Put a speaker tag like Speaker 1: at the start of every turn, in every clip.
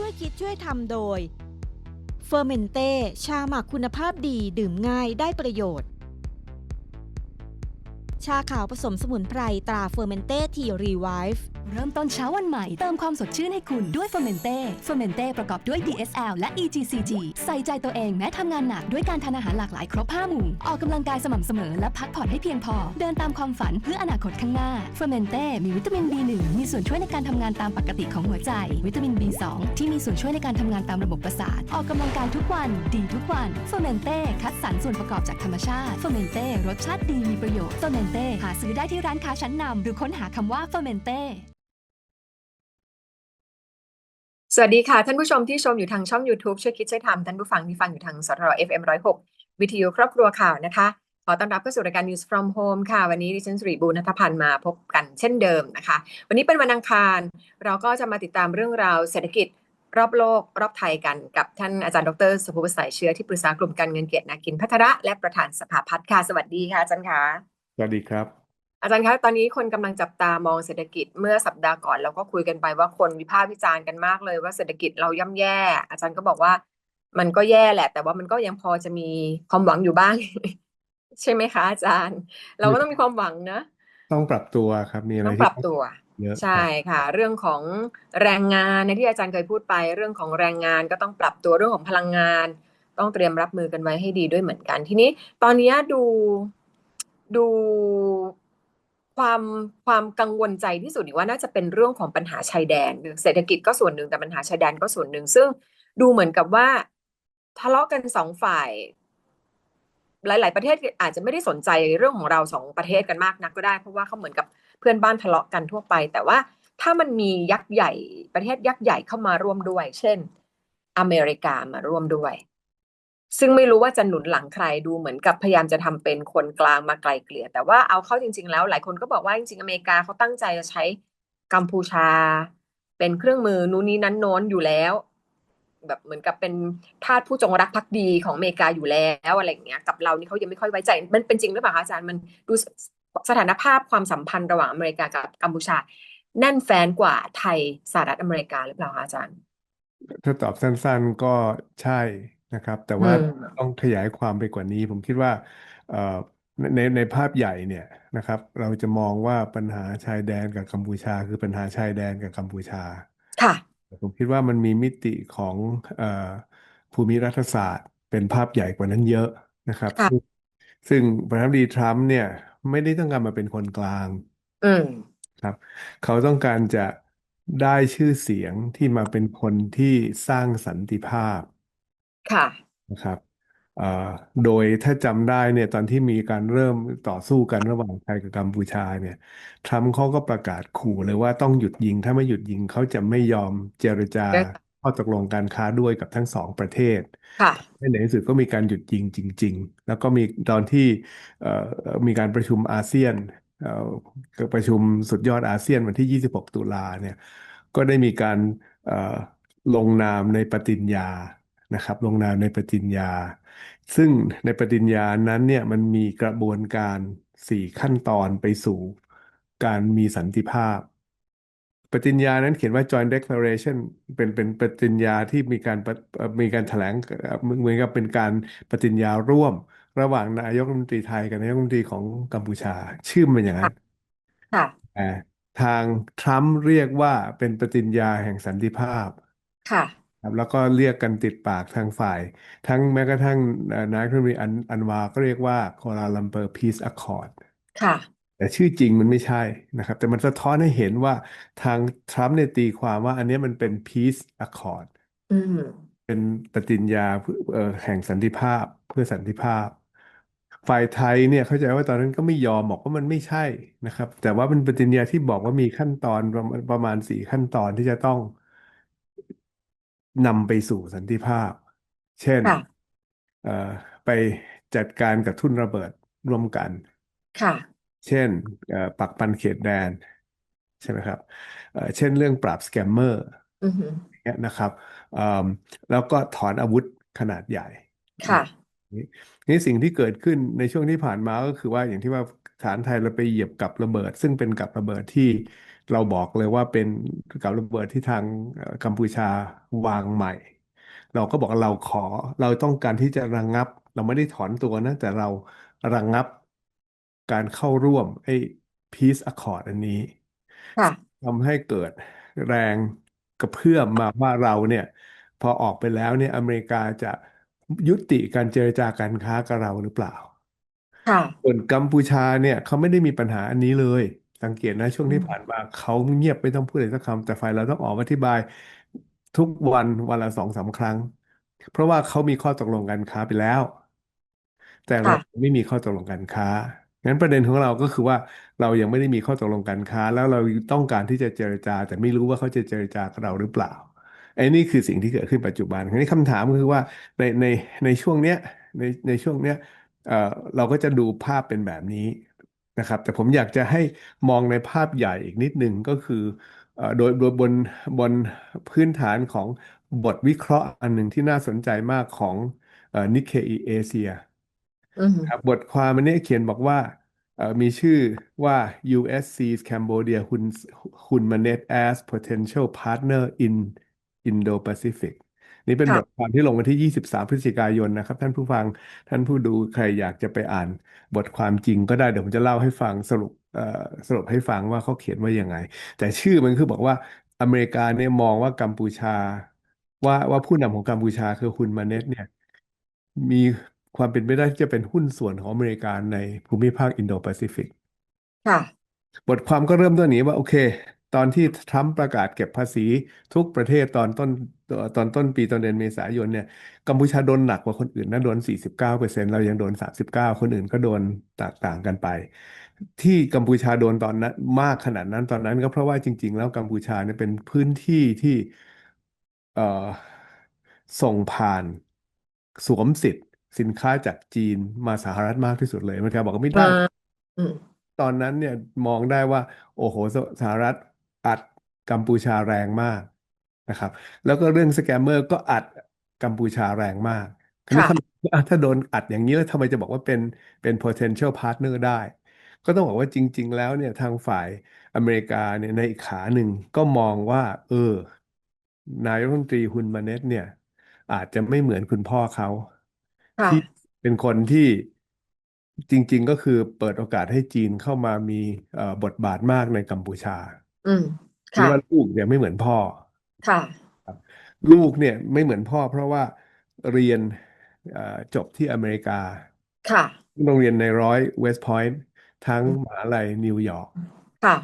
Speaker 1: ช่วยคิดช่วยทำโดยเฟอร์เมนเต้ชาหมักคุณภาพดีดื่มง่ายได้ประโยชน์ ชาขาวผสมสมุนไพรตราเฟอร์เมนเต้ทีรีไวฟ์
Speaker 2: เริ่มต้นเช้าวันใหม่ เติมความสดชื่นให้คุณด้วยเฟอร์เมนเต้เฟอร์เมนเต้ประกอบด้วย DSL และ EGCG ใส่ใจตัวเองแม้ทำงานหนักด้วยการทานอาหารหลากหลายครบ5หมู่ ออกกำลังกายสม่ำเสมอและพักผ่อนให้เพียงพอ เดินตามความฝันเพื่ออนาคตข้างหน้าเฟอร์เมนเต้มีวิตามิน B1 มีส่วนช่วยในการทำงานตามปกติของหัวใจ วิตามิน B2 ที่มีส่วนช่วยในการทำงานตามระบบประสาท ออกกำลังกายทุกวัน ดีทุกวันเฟอร์เมนเต้คัดสรรส่วนประกอบจากธรรมชาติเฟอร์เมนเต้รสชาติดีมีประโยชน์เฟอร์เมนเต้หาซื้อได้ที่ร้านค้าชั้นนำหรือค้นหาคำว่าเฟอร์เมนเต้
Speaker 3: สวัสดีค่ะท่านผู้ชมที่ชมอยู่ทางช่อง YouTube ช่วยคิดช่วยทำท่านผู้ฟังที่ฟังอยู่ทางสทร FM 106 วิทยุครอบครัวข่าวนะคะ ขอต้อนรับเข้าสู่รายการ News from Home ค่ะ วันนี้ดิฉันสุริบูรณัฐพันธ์มาพบกันเช่นเดิมนะคะ วันนี้เป็นวันอังคาร เราก็จะมาติดตามเรื่องราวเศรษฐกิจรอบโลก รอบไทยกันกับท่านอาจารย์ดรสุภวุฒิสายเชื้อที่ปรึกษากลุ่มการเงินเกียรตินาคินพัทระและประธานสภาพัฒน์ค่ะสวัสดีค่ะอาจารย์คะ
Speaker 4: สวัสดีครับ
Speaker 3: อาจารย์คะตอนนี้คนกำลังจับตามองเศรษฐกิจเมื่อสัปดาห์ก่อนเราก็คุยกันไปว่าคนวิพากษ์วิจารณ์กันมากเลยว่าเศรษฐกิจเราย่ำแย่ อาจารย์ก็บอกว่า มันก็แย่แหละ แต่ว่ามันก็ยังพอจะมีความหวังอยู่บ้าง ใช่ไหมคะ อาจารย์ เราก็ต้องมีความหวังนะ
Speaker 4: ต้องปรับตัวครับมีอะไร
Speaker 3: ต้อง
Speaker 4: ที่
Speaker 3: ปรับตัว
Speaker 4: เยอะ
Speaker 3: ใช่
Speaker 4: ครับ
Speaker 3: ค่ะ เรื่องของแรงงานในที่อาจารย์เคยพูดไป เรื่องของแรงงานก็ต้องปรับตัวเรื่องของพลังงาน ต้องเตรียมรับมือกันไว้ให้ดีด้วยเหมือนกัน ทีนี้ ตอนนี้ดูดู ความความกังวลใจที่สุดอีกว่าน่าจะเป็นเรื่องของปัญหาชายแดนเศรษฐกิจก็ส่วนหนึ่งแต่ปัญหาชายแดนก็ส่วนหนึ่ง ซึ่งดูเหมือนกับว่าทะเลาะกันสองฝ่าย หลาย ๆ ประเทศอาจจะไม่ได้สนใจเรื่องของเราสองประเทศกันมากนักก็ได้ เพราะว่าเขาเหมือนกับเพื่อนบ้านทะเลาะกันทั่วไป แต่ว่าถ้ามันมียักษ์ใหญ่ประเทศยักษ์ใหญ่เข้ามาร่วมด้วย เช่น อเมริกามาร่วมด้วย ซึ่งไม่รู้ว่าจะหนุนหลังใครดูเหมือนกับพยายามจะทำเป็นคนกลางมาไกลเกลี่ย แต่ว่าเอาเข้าจริง ๆ แล้วหลายคนก็บอกว่าจริงๆอเมริกาเขาตั้งใจจะใช้กัมพูชา เป็นเครื่องมือนู้นนี้นั้นโน้นอยู่แล้ว แบบเหมือนกับเป็นทาสผู้จงรักภักดีของอเมริกาอยู่แล้วอะไรอย่างเงี้ยกับเรานี่เขายังไม่ค่อยไว้ใจ มันเป็นจริงหรือเปล่าคะอาจารย์มันดูสสถานภาพความสัมพันธ์ระหว่างอเมริกากับกัมพูชา แน่นแฟนกว่าไทยสหรัฐอเมริกาหรือเปล่าคะอาจารย์
Speaker 4: ถ้าตอบสั้นๆก็ใช่ นะครับ แต่ว่า
Speaker 3: อืม
Speaker 4: ต้องขยายความไปกว่านี้ ผมคิดว่าเอ่อในในในภาพใหญ่เนี่ยนะครับ เราจะมองว่าปัญหาชายแดนกับกัมพูชา คือปัญหาชายแดนกับกัมพูชา
Speaker 3: ค่ะ
Speaker 4: ผมคิดว่ามันมีมิติของเอ่อภูมิรัฐศาสตร์ เป็นภาพใหญ่กว่านั้นเยอะนะครับ
Speaker 3: ค่ะ
Speaker 4: ซึ่งซึ่งประธานาธิบดีทรัมป์เนี่ย ไม่ได้ต้องการมาเป็นคนกลาง
Speaker 3: อืม
Speaker 4: ครับ เขาต้องการจะได้ชื่อเสียงที่มาเป็นคนที่สร้างสันติภาพ
Speaker 3: ค่ะ
Speaker 4: นะครับเอ่อโดยถ้าจำได้เนี่ยตอนที่มีการเริ่มต่อสู้กันระหว่างไทยกับกัมพูชาเนี่ยทรัมป์เขาก็ประกาศขู่เลยว่าต้องหยุดยิง ถ้าไม่หยุดยิงเขาจะไม่ยอมเจรจา
Speaker 3: ได้
Speaker 4: ข้อตกลงการค้าด้วยกับทั้งสองประเทศ
Speaker 3: ค่ะ
Speaker 4: ในที่สุดก็มีการหยุดยิงจริง ๆ แล้วก็มีตอนที่เอ่อมีการประชุมอาเซียนเอ่อประชุมสุดยอดอาเซียนวันที่ 26 ตุลาเนี่ยก็ได้มีการเอ่อลงนามในปฏิญญา นะครับ ลงนามในปฏิญญา ซึ่งในปฏิญญานั้นเนี่ยมันมีกระบวนการสี่ขั้นตอนไปสู่การมีสันติภาพ ปฏิญญานั้นเขียนว่า Joint Declaration เป็นเป็นปฏิญญาที่มีการปะเอ่อมีการแถลงเอ่อเหมือนกับเป็นการปฏิญญาร่วม ระหว่างนายกรัฐมนตรีไทยกับนายกรัฐมนตรีของกัมพูชา ชื่อมันอย่างนั้น
Speaker 3: ค่ะ
Speaker 4: แต่ทางทรัมป์เรียกว่าเป็นปฏิญญาแห่งสันติภาพ
Speaker 3: ค่ะ
Speaker 4: ครับแล้วก็เรียกกันติดปากทางฝ่าย ทั้งแม้กระทั่งเอ่อนายกรัฐมนตรีอันอันวา ก็เรียกว่ากัวลาลัมเปอร์ Peace Accord
Speaker 3: ค่ะ
Speaker 4: แต่ชื่อจริงมันไม่ใช่นะครับ แต่มันสะท้อนให้เห็นว่าทางทรัมป์เนี่ยตีความว่าอันเนี้ยมันเป็น Peace Accord
Speaker 3: อืม
Speaker 4: เป็นปฏิญญาเพื่อเอ่อแห่งสันติภาพเพื่อสันติภาพ ฝ่ายไทยเนี่ยเข้าใจว่าตอนนั้นก็ไม่ยอมบอกว่ามันไม่ใช่นะครับ แต่ว่าเป็นปฏิญญาที่บอกว่ามีขั้นตอนประมาณประมาณสี่ขั้นตอนที่จะต้อง นำไปสู่สันติภาพ เช่น
Speaker 3: ค่ะ
Speaker 4: เอ่อไปจัดการกับทุ่นระเบิดร่วมกัน
Speaker 3: ค่ะ
Speaker 4: เช่นเอ่อปักปันเขตแดน ใช่ไหมครับเอ่อเช่นเรื่องปราบสแกมเมอร์
Speaker 3: อือหือ
Speaker 4: เนี่ยนะครับเอิ่มแล้วก็ถอนอาวุธขนาดใหญ่
Speaker 3: ค่ะ
Speaker 4: นี่นี่สิ่งที่เกิดขึ้นในช่วงที่ผ่านมาก็คือว่าอย่างที่ว่าฐานไทยเราไปเหยียบกับระเบิด ซึ่งเป็นกับระเบิดที่ เราบอกเลยว่าเป็นกับระเบิดที่ทางเอ่อกัมพูชาวางใหม่ เราก็บอกว่าเราขอ เราต้องการที่จะระงับ เราไม่ได้ถอนตัวนะ แต่เราระงับการเข้าร่วมไอ้ Peace Accord อันนี้
Speaker 3: ค่ะ
Speaker 4: ทำให้เกิดแรงกระเพื่อมมาว่าเราเนี่ย พอออกไปแล้วเนี่ยอเมริกาจะยุติการเจรจาการค้ากับเราหรือเปล่า
Speaker 3: ค่ะ
Speaker 4: ส่วนกัมพูชาเนี่ยเขาไม่ได้มีปัญหาอันนี้เลย สังเกตนะช่วง
Speaker 3: อื
Speaker 4: ที่
Speaker 3: ม
Speaker 4: ผ่านมาเขาเงียบไม่ต้องพูดอะไรสักคำแต่ฝ่ายเราต้องออกมาอธิบายทุกวันวันละสองสามครั้ง เพราะว่าเขามีข้อตกลงการค้าไปแล้ว แต่เรา
Speaker 3: ค่ะ
Speaker 4: ไม่มีข้อตกลงการค้างั้นประเด็นของเราก็คือว่าเรายังไม่ได้มีข้อตกลงการค้า แล้วเราต้องการที่จะเจรจา แต่ไม่รู้ว่าเขาจะเจรจากับเราหรือเปล่าไอ้นี่คือสิ่งที่เกิดขึ้นปัจจุบันคราวนี้คำถามก็คือว่าในในในช่วงเนี้ยในในช่วงเนี้ยเอ่อเราก็จะดูภาพเป็นแบบนี้ นะครับ แต่ผมอยากจะให้มองในภาพใหญ่อีกนิดหนึ่งก็คือเอ่อโดยโดยบนบนพื้นฐานของบทวิเคราะห์อันหนึ่งที่น่าสนใจมากของเอ่อ Nikkei Asia
Speaker 3: อืม
Speaker 4: ครับบทความอันนี้เขียนบอกว่าเอ่อมีชื่อว่า US sees Cambodia Hun Hunmanet as potential partner in Indo-Pacific นี่เป็น
Speaker 3: ค่ะ
Speaker 4: บทความที่ลงวันที่ 23 พฤศจิกายนนะครับ ท่านผู้ฟังท่านผู้ดูใครอยากจะไปอ่านบทความจริงก็ได้เดี๋ยวผมจะเล่าให้ฟังสรุปเอ่อสรุปให้ฟังว่าเขาเขียนว่ายังไง แต่ชื่อมันคือบอกว่าอเมริกาเนี่ยมองว่ากัมพูชา ว่าว่าผู้นำของกัมพูชาคือฮุนมาเน็ตเนี่ย มีความเป็นไปได้ที่จะเป็นหุ้นส่วนของอเมริกาในภูมิภาคอินโดแปซิฟิก
Speaker 3: ค่ะ
Speaker 4: บทความก็เริ่มต้นอย่างนี้ว่าโอเค ตอนที่ทรัมป์ประกาศเก็บภาษีทุกประเทศตอนต้นตอนต้นปีตอนเดือนเมษายนเนี่ยกัมพูชาโดนหนักกว่าคนอื่นนะโดน 49เปอร์เซ็นต์เรายังโดน 39 คนอื่นก็โดนต่างๆกันไป ที่กัมพูชาโดนตอนนั้นมากขนาดนั้นตอนนั้นก็เพราะว่าจริง ๆ แล้วกัมพูชาเนี่ยเป็นพื้นที่ที่เอ่อส่งผ่านสวมสิทธิ์ สินค้าจากจีนมาสหรัฐมากที่สุดเลยอเมริกาบอกว่าไม่ได้
Speaker 3: อ่าอืม
Speaker 4: ตอนนั้นเนี่ยมองได้ว่า โอ้โหสสหรัฐ อัดกัมพูชาแรงมากนะครับ แล้วก็เรื่องสแกมเมอร์ก็อัดกัมพูชาแรงมากคราวนี้
Speaker 3: ค่ะ
Speaker 4: คำอะถ้าโดนอัดอย่างนี้แล้วทำไมจะบอกว่าเป็นเป็น potential partner ได้ ก็ต้องบอกว่าจริง ๆ แล้วเนี่ยทางฝ่ายอเมริกาเนี่ยในอีกขาหนึ่งก็มองว่า เออ นายกรัฐมนตรีฮุนมาเน็ตเนี่ย อาจจะไม่เหมือนคุณพ่อเขา
Speaker 3: ค่ะ
Speaker 4: ที่เป็นคนที่จริง ๆ ก็คือเปิดโอกาสให้จีนเข้ามามีเอ่อบทบาทมากในกัมพูชา
Speaker 3: อืม
Speaker 4: หรือ
Speaker 3: ค่ะ
Speaker 4: ว่าลูกเนี่ยไม่เหมือนพ่อ
Speaker 3: ค่ะ
Speaker 4: ลูกเนี่ยไม่เหมือนพ่อ เพราะว่าเรียนเอ่อจบที่อเมริกา
Speaker 3: ค่ะ
Speaker 4: โรงเรียนในร้อยเวสต์พอยต์ทั้งมหาลัยนิวยอร์ก
Speaker 3: ค่ะ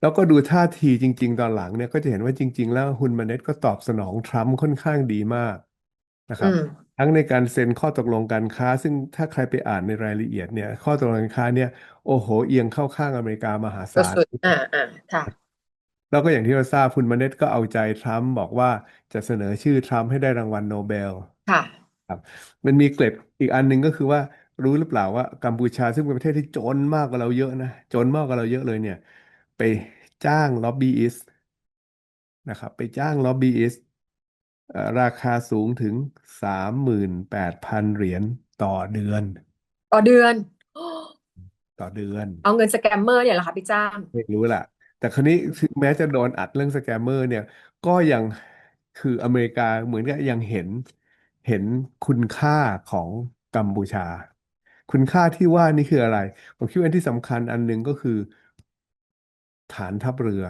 Speaker 4: แล้วก็ดูท่าทีจริง ๆ ตอนหลังเนี่ยก็จะเห็นว่าจริง ๆ แล้วฮุนมาเน็ตก็ตอบสนองทรัมป์ค่อนข้างดีมากนะค
Speaker 3: อื
Speaker 4: รับ
Speaker 3: ม
Speaker 4: ทั้งในการเซ็นข้อตกลงการค้า ซึ่งถ้าใครไปอ่านในรายละเอียดเนี่ย ข้อตกลงการค้าเนี่ย โอ้โห เอียงเข้าข้างอเมริกามหาศาล
Speaker 3: สุดๆอ่าอ่าค่ะ
Speaker 4: แล้วก็อย่างที่เราทราบคุณมาเน็ตก็เอาใจทรัมป์บอกว่าจะเสนอชื่อทรัมป์ให้ได้รางวัลโนเบล
Speaker 3: ค่ะ
Speaker 4: ครับมันมีเกร็ดอีกอันหนึ่งก็คือว่ารู้หรือเปล่าว่ากัมพูชาซึ่งเป็นประเทศที่จนมากกว่าเราเยอะนะ จนมากกว่าเราเยอะเลยเนี่ย ไปจ้างล็อบบี้อิสต์นะครับ ไปจ้างล็อบบี้อิสต์เอ่อ ราคาสูงถึงสามหมื่นแปดพันเหรียญต่อเดือน
Speaker 3: ต่อเดือน
Speaker 4: ต่อเดือน
Speaker 3: เอาเงินสแกมเมอร์เนี่ยเหรอคะพี่จ้าง
Speaker 4: ไม่รู้ล่ะ แต่คราวนี้ถึงแม้จะโดนอัดเรื่องสแกมเมอร์เนี่ย ก็ยังคืออเมริกาเหมือนกับยังเห็นเห็นคุณค่าของกัมพูชา คุณค่าที่ว่านี่คืออะไร ผมคิดว่าอันที่สำคัญอันหนึ่งก็คือ ฐานทัพเรือ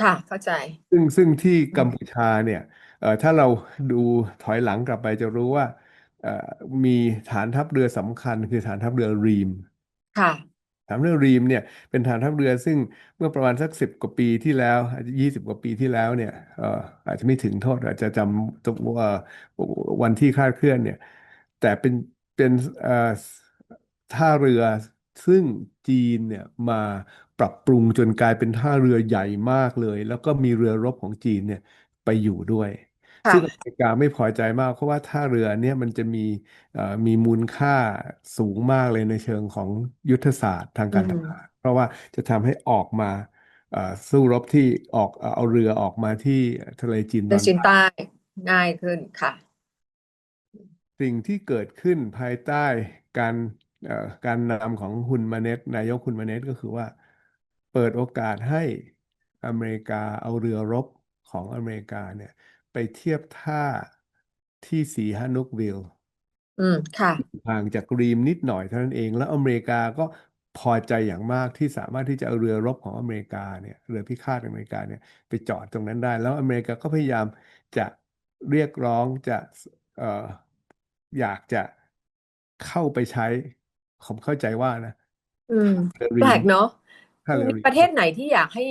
Speaker 3: ค่ะ เข้าใจ
Speaker 4: ซึ่งซึ่งที่
Speaker 3: อื
Speaker 4: กัม
Speaker 3: ม
Speaker 4: พูชาเนี่ยเอ่อ ถ้าเราดูถอยหลังกลับไปจะรู้ว่าเอ่อมีฐานทัพเรือสำคัญคือฐานทัพเรือรีม
Speaker 3: ค่ะ
Speaker 4: ฐานทัพเรือรีมเนี่ยเป็นฐานทัพเรือซึ่งเมื่อประมาณสักสิบกว่าปีที่แล้วอาจจะยี่สิบกว่าปีที่แล้วเนี่ยเอ่ออาจจะไม่ถึงโทษอาจจะจำตัวเอ่อวันที่คลาดเคลื่อนเนี่ย แต่เป็นเป็นเอ่อท่าเรือซึ่งจีนเนี่ยมาปรับปรุงจนกลายเป็นท่าเรือใหญ่มากเลย แล้วก็มีเรือรบของจีนเนี่ยไปอยู่ด้วย
Speaker 3: ค่ะ
Speaker 4: ซึ่งอเมริกาไม่พอใจมาก เพราะว่าท่าเรือเนี่ยมันจะมีเอ่อมีมูลค่าสูงมากเลยในเชิงของยุทธศาสตร์ทาง
Speaker 3: อื
Speaker 4: การท
Speaker 3: ม
Speaker 4: หารเพราะว่าจะทำให้ออกมาเอ่อสู้รบที่ออกเอ่อเอาเรือออกมาที่ทะเลจีนต
Speaker 3: เดิ
Speaker 4: อนน
Speaker 3: ชิน
Speaker 4: ใต้
Speaker 3: ใต้ง่ายขึ้นค่ะ
Speaker 4: สิ่งที่เกิดขึ้นภายใต้การเอ่อการนำของฮุนมาเน็ตนายกฮุนมาเน็ตก็คือว่า เปิดโอกาสให้อเมริกาเอาเรือรบของอเมริกาเนี่ย ไปเทียบท่าที่สีฮานุกวิล
Speaker 3: อืมค่ะ
Speaker 4: ห่างจากรีมนิดหน่อยเท่านั้นเอง แล้วอเมริกาก็พอใจอย่างมากที่สามารถที่จะเอาเรือรบของอเมริกาเนี่ยเรือพิฆาตอเมริกาเนี่ยไปจอดตรงนั้นได้ แล้วอเมริกาก็พยายามจะเรียกร้องจะเอ่ออยากจะเข้าไปใช้ ผมเข้าใจว่านะ
Speaker 3: อืม
Speaker 4: เรือรี
Speaker 3: แปล
Speaker 4: ม
Speaker 3: กเนาะ
Speaker 4: ถ้าเรือ
Speaker 3: มี
Speaker 4: รีม
Speaker 3: ประเทศไหนที่อยากให้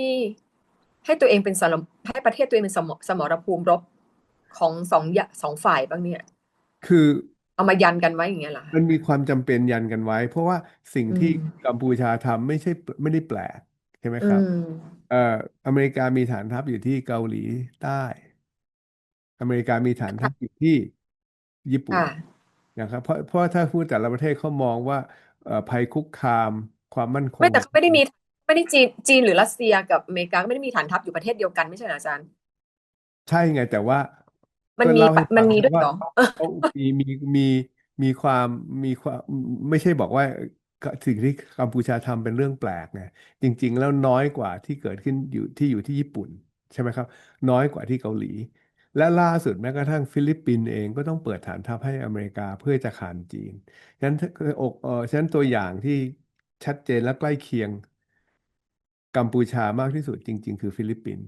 Speaker 3: ให้ตัวเองเป็นสมรให้ประเทศตัวเองเป็นสมรสมรภูมิรบของสองอย่าสองฝ่ายบ้างเนี่ย
Speaker 4: คือ
Speaker 3: เอามายันกันไว้อย่างเงี้ยเหรอคะ
Speaker 4: มันมีความจำเป็นยันกันไว้ เพราะว่าสิ่ง
Speaker 3: อื
Speaker 4: ที่
Speaker 3: ม
Speaker 4: กัมพูชาทำไม่ใช่ไม่ได้แปลกใช่ไหม
Speaker 3: อื
Speaker 4: ครับ
Speaker 3: ม
Speaker 4: เอ่ออเมริกามีฐานทัพอยู่ที่เกาหลีใต้ อเมริกามีฐานทัพอยู่ที่ญี่ปุ่น
Speaker 3: ค่ะ
Speaker 4: นะครับเพราะเพราะถ้าพูดแต่ละประเทศเขามองว่าเอ่อภัยคุกคามความมั่นคง
Speaker 3: ไม่แต่เขาไม่ได้มี ไม่ได้จีนจีนหรือรัสเซียกับอเมริกาก็ไม่ได้มีฐานทัพอยู่ประเทศเดียวกันไม่ใช่เหรออาจารย์
Speaker 4: ใช่ไงแต่ว่า
Speaker 3: มัน
Speaker 4: ก็
Speaker 3: มี
Speaker 4: เล่าให้
Speaker 3: มัน
Speaker 4: ฟัง
Speaker 3: มีด้วย
Speaker 4: ว่า
Speaker 3: เหรอ
Speaker 4: เขามีมีมีมีความมีความไม่ใช่บอกว่าสิ่งที่กัมพูชาทำเป็นเรื่องแปลกไงจริง ๆ แล้วน้อยกว่าที่เกิดขึ้นอยู่ที่อยู่ที่ญี่ปุ่น ใช่ไหมครับ น้อยกว่าที่เกาหลี และล่าสุดแม้กระทั่งฟิลิปปินส์เองก็ต้องเปิดฐานทัพให้อเมริกาเพื่อจะขานจีนฉะนั้นถ้าอกเออฉะนั้นตัวอย่างที่ชัดเจนและใกล้เคียง กัมพูชามากที่สุดจริง ๆ คือฟิลิปปินส์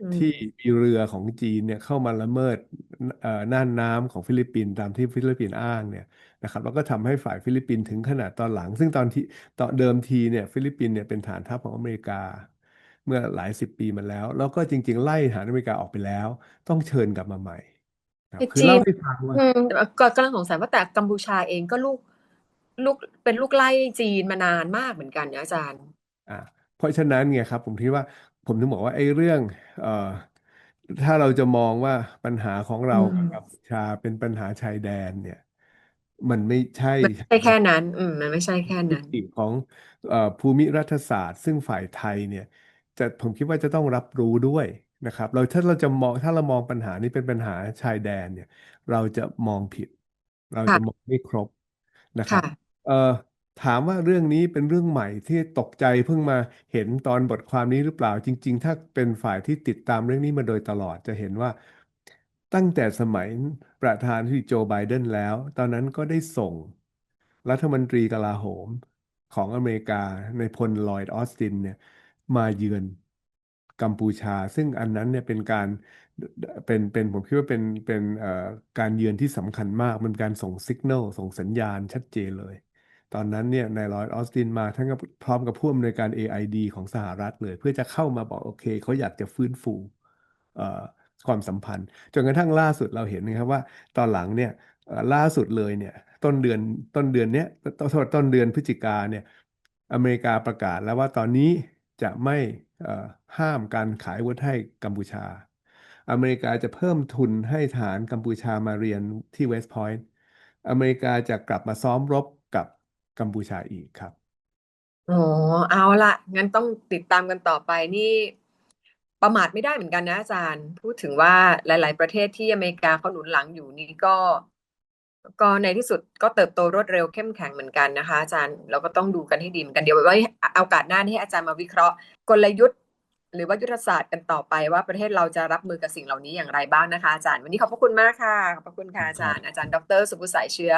Speaker 3: อืม
Speaker 4: ที่มีเรือของจีนเนี่ยเข้ามาละเมิดเอ่อน่านน้ำของฟิลิปปินส์ตามที่ฟิลิปปินส์อ้างเนี่ยนะครับแล้วก็ทำให้ฝ่ายฟิลิปปินส์ถึงขนาดตอนหลัง ซึ่งตอนที่ตอนเดิมทีเนี่ยฟิลิปปินส์เนี่ยเป็นฐานทัพของอเมริกา เมื่อหลายสิบปีมาแล้ว แล้วก็จริง ๆ ไล่ฐานอเมริกาออกไปแล้ว ต้องเชิญกลับมาใหม่ครับ
Speaker 3: ไอ้
Speaker 4: คือ
Speaker 3: จี
Speaker 4: เล่านให้ฟังว่า
Speaker 3: อืมก็กำลังสงสัยว่าแต่กัมพูชาเองก็ลูกลูกเป็นลูกไล่จีนมานานมากเหมือนกันนะอาจารย์
Speaker 4: อ่า เพราะฉะนั้นไงครับ ผมคิดว่าผมถึงบอกว่าไอ้เรื่องเอ่อถ้าเราจะมองว่าปัญหาของเรากับ
Speaker 3: อืม
Speaker 4: กัมพูชาเป็นปัญหาชายแดนเนี่ย มันไม่ใช่
Speaker 3: มันไม่ใช่แค่นั้น อืม มันไม่ใช่แค่
Speaker 4: มิ
Speaker 3: นั้น
Speaker 4: ติของเอ่อภูมิรัฐศาสตร์ ซึ่งฝ่ายไทยเนี่ยจะผมคิดว่าจะต้องรับรู้ด้วยนะครับ เราถ้าเราจะมองถ้าเรามองปัญหานี้เป็นปัญหาชายแดนเนี่ย เราจะมองผิด เรา
Speaker 3: ค่ะ
Speaker 4: จะมองไม่ครบนะครับ
Speaker 3: ค่ะ
Speaker 4: เอ่อ ถามว่าเรื่องนี้เป็นเรื่องใหม่ที่ตกใจเพิ่งมาเห็นตอนบทความนี้หรือเปล่าจริง ๆ ถ้าเป็นฝ่ายที่ติดตามเรื่องนี้มาโดยตลอดจะเห็นว่า ตั้งแต่สมัยประธานาธิบดีโจไบเดนแล้ว ตอนนั้นก็ได้ส่ง รัฐมนตรีกลาโหมของอเมริกาในพลลอยด์ออสตินเนี่ยมาเยือนกัมพูชา ซึ่งอันนั้นเนี่ยเป็นการเป็นเป็นผมคิดว่าเป็นเป็นการเยือนที่สำคัญมากมันเป็นการส่งสัญญาณ ส่งสัญญาณชัดเจนเลย ตอนนั้นเนี่ยนายลอยออสตินมาทั้งกับพร้อมกับผู้อำนวยการ AID ของสหรัฐเลย เพื่อจะเข้ามาบอกโอเคเขาอยากจะฟื้นฟูความสัมพันธ์ จนกระทั่งล่าสุดเราเห็นนะครับว่าตอนหลังเนี่ยล่าสุดเลยเนี่ยต้นเดือนต้นเดือนเนี้ยต้นต้นเดือนพฤศจิกาเนี่ยอเมริกาประกาศแล้วว่าตอนนี้จะไม่ห้ามการขายวุธให้กัมพูชา อเมริกาจะเพิ่มทุนให้ทหารกัมพูชามาเรียนที่เวสต์พอยต์อเมริกาจะกลับมาซ้อมรบ กัมพูชาอีกครับ
Speaker 3: อ๋อเอาละงั้นต้องติดตามกันต่อไปนี่ ประมาทไม่ได้เหมือนกันนะอาจารย์ พูดถึงว่าหลาย ๆ ประเทศที่อเมริกาเขาหนุนหลังอยู่นี่ก็ ก็ในที่สุดก็เติบโตรวดเร็วเข้มแข็งเหมือนกันนะคะ อาจารย์เราก็ต้องดูกันให้ดีเหมือนกันเดี๋ยวไว้เอาโอกาสหน้านี้ให้อาจารย์มาวิเคราะห์ กลยุทธ์ หรือว่ายุทธศาสตร์กันต่อไปว่าประเทศเราจะรับมือกับสิ่งเหล่านี้อย่างไรบ้างนะคะอาจารย์ วันนี้ขอบพระคุณมากค่ะขอบพระคุณค่ะอาจารย์อาจารย์ดรสุภุสายเชื้อ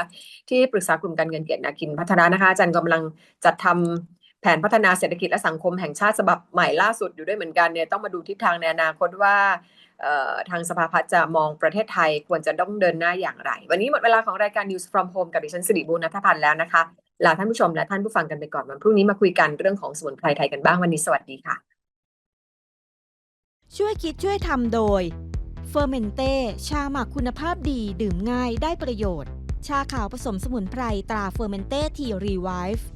Speaker 3: ที่ปรึกษากลุ่มการเงินเกียรตินาคินพัฒนานะคะอาจารย์กำลังจัดทำแผนพัฒนาเศรษฐกิจและสังคมแห่งชาติฉบับใหม่ล่าสุดอยู่ด้วยเหมือนกันเนี่ยต้องมาดูทิศทางในอนาคตว่าเอ่อทางสภาพัฒน์จะมองประเทศไทยควรจะต้องเดินหน้าอย่างไร วันนี้หมดเวลาของรายการ News from Home กับดิฉันสิริบูรณัฐพันธ์แล้วนะคะลาท่านผู้ชมและท่านผู้ฟังกันไปก่อนวันพรุ่งนี้มาคุยกันเรื่องของสมุนไพรไทยกันบ้างวันนี้สวัสดีค่ะ
Speaker 1: ช่วยคิดช่วยทำโดยเฟอร์เมนเต้ชาหมักคุณภาพดีดื่มง่ายได้ประโยชน์ ชาขาวผสมสมุนไพรตราเฟอร์เมนเต้ทีรีไวฟ์